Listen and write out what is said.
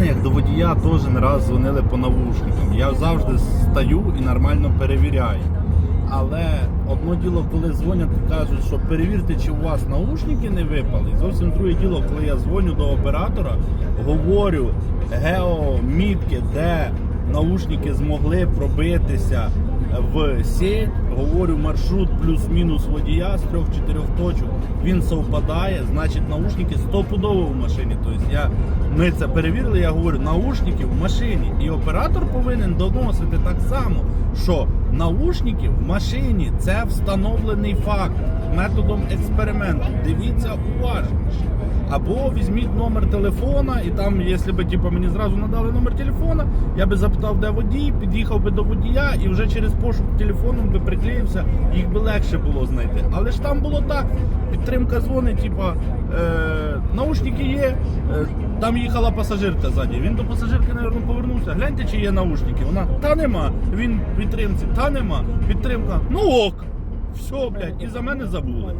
мене, як до водія, теж не раз дзвонили по навушникам. Я завжди стаю і нормально перевіряю. Але одно діло, коли дзвонять і кажуть, що перевірте, чи у вас наушники не випали. Зовсім друге діло, коли я дзвоню до оператора, говорю геомітки, де наушники змогли пробитися в сеть, говорю маршрут плюс-мінус водія з трьох-чотирьох точок. Він совпадає, значить наушники стопудово в машині. Тобто я, ми це перевірили, я говорю, наушники в машині. І оператор повинен доносити так само, що наушники в машині це встановлений факт методом експерименту. Дивіться уважніше. Або візьміть номер телефона, і там, якщо б типу, мені зразу надали номер телефона, я би запитав, де водій, під'їхав би до водія і вже через пошук телефоном би приклеївся, їх би легше було знайти. Але ж там було так. Підтримка дзвонить, типа е, наушники є, е, там їхала пасажирка ззаді. Він до пасажирки, мабуть, повернувся. Гляньте, чи є наушники. Вона та нема. Він підтримці, та нема. Підтримка. Ну ок. Все, блядь, і за мене забули.